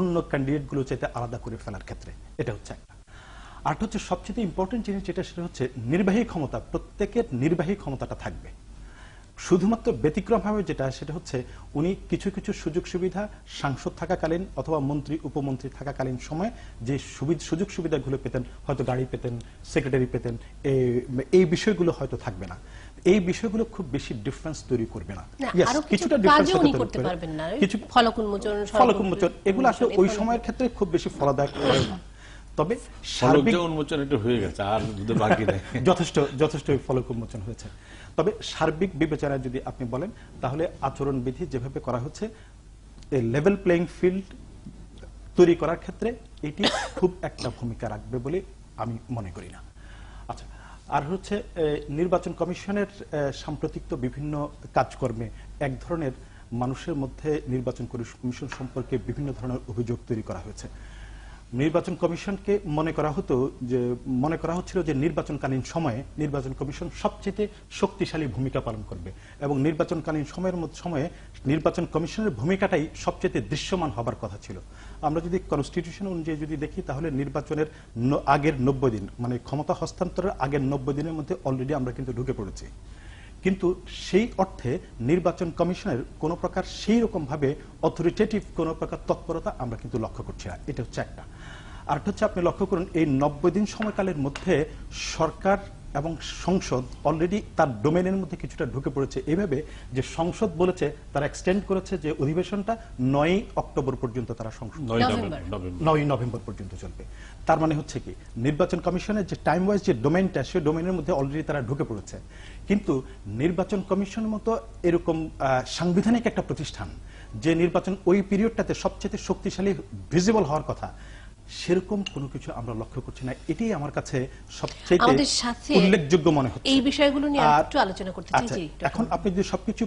অন্য ক্যান্ডিডেটগুলো চাইতে আলাদা করে ফেলার ক্ষেত্রে। এটা হচ্ছে একটা। আর হচ্ছে সবচেয়ে ইম্পর্টেন্ট জিনিস যেটা, সেটা হচ্ছে নির্বাহী ক্ষমতা, প্রত্যেকের নির্বাহী ক্ষমতাটা থাকবে। শুধুমাত্র ব্যতিক্রম ব্যতিক্রমভাবে যেটা, সেটা হচ্ছে উনি কিছু কিছু সুযোগ সুবিধা সাংসদ থাকাকালীন অথবা মন্ত্রী, উপমন্ত্রী থাকাকালীন সময় যে সুযোগ সুবিধাগুলো পেতেন, হয়তো গাড়ি পেতেন সেক্রেটারি পেতেন এই বিষয়গুলো হয়তো থাকবে না। এই বিষয়গুলো খুব বেশি ডিফারেন্স তৈরি করবে না। কিছুটা। কিছু ফলক উন্মোচন, ফলক উন্মোচন এগুলো আসলে ওই সময়ের ক্ষেত্রে খুব বেশি ফলদায়ক হয় না। তবে সার্বিক উন্মোচন একটু হয়ে গেছে আর বাকি নেই। যথেষ্ট যথেষ্ট ফলক উন্মোচন হয়েছে। তবে সার্বিক বিবেচনায় যদি আপনি বলেন তাহলে আচরণবিধি যেভাবে করা হচ্ছে লেভেল প্লেইং ফিল্ড তৈরি করার ক্ষেত্রে এটি খুব একটা ভূমিকা রাখবে বলে আমি মনে করি না। আচ্ছা আর হচ্ছে নির্বাচন কমিশনের সাম্প্রতিক তো বিভিন্ন কাজকর্মে এক ধরনের মানুষের মধ্যে নির্বাচন কমিশন সম্পর্কে বিভিন্ন ধরনের অভিযোগ তৈরি করা হয়েছে। নির্বাচন কমিশনকে মনে করা হতো যে, মনে করা হচ্ছিল যে নির্বাচনকালীন সময়ে নির্বাচন কমিশন সবচেয়ে শক্তিশালী ভূমিকা পালন করবে এবং নির্বাচনকালীন সময়ের সময়ে নির্বাচন কমিশনের ভূমিকাটাই সবচেয়ে দৃশ্যমান হবার কথা ছিল। আমরা যদি কনস্টিটিউশন অনুযায়ী যদি দেখি, তাহলে নির্বাচনের আগের নব্বই দিন মানে ক্ষমতা হস্তান্তরের আগের নব্বই দিনের মধ্যে অলরেডি আমরা কিন্তু ঢুকে পড়েছি। কিন্তু সেই অর্থে নির্বাচন কমিশনের কোন প্রকার সেই রকম ভাবে অথরিটেটিভ কোন প্রকার তৎপরতা আমরা কিন্তু লক্ষ্য করছি না। এটা হচ্ছে একটা। আর হচ্ছে আপনি লক্ষ্য করুন, এই নব্বই দিন সময়কালের মধ্যে সরকার এবং সংসদ অলরেডি তার ডোমেনের মধ্যে কিছুটা ঢুকে পড়েছে। এভাবে যে সংসদ বলেছে তারা এক্সটেন্ড করেছে যে অধিবেশনটা নয় অক্টোবর পর্যন্ত তারা সংসদ নয় নভেম্বর। পর্যন্ত চলবে। তার মানে হচ্ছে কি নির্বাচন কমিশনের যে টাইম ওয়াইজ যে ডোমেনটা সেই ডোমেনের মধ্যে অলরেডি তারা ঢুকে পড়েছে। কিন্তু নির্বাচন কমিশনের মতো এরকম আহ, সাংবিধানিক একটা প্রতিষ্ঠান যে নির্বাচন ওই পিরিয়ডটাতে সবচেয়ে শক্তিশালী ভিজিবল হওয়ার কথা সেরকম কোনো কিছু আমরা লক্ষ্য করছি না। এটাই আমার কাছে সবচেয়ে উল্লেখযোগ্য মনে হচ্ছে। এই বিষয়গুলো নিয়ে একটু আলোচনা করতে চাই। আচ্ছা এখন আপনি যদি সবকিছু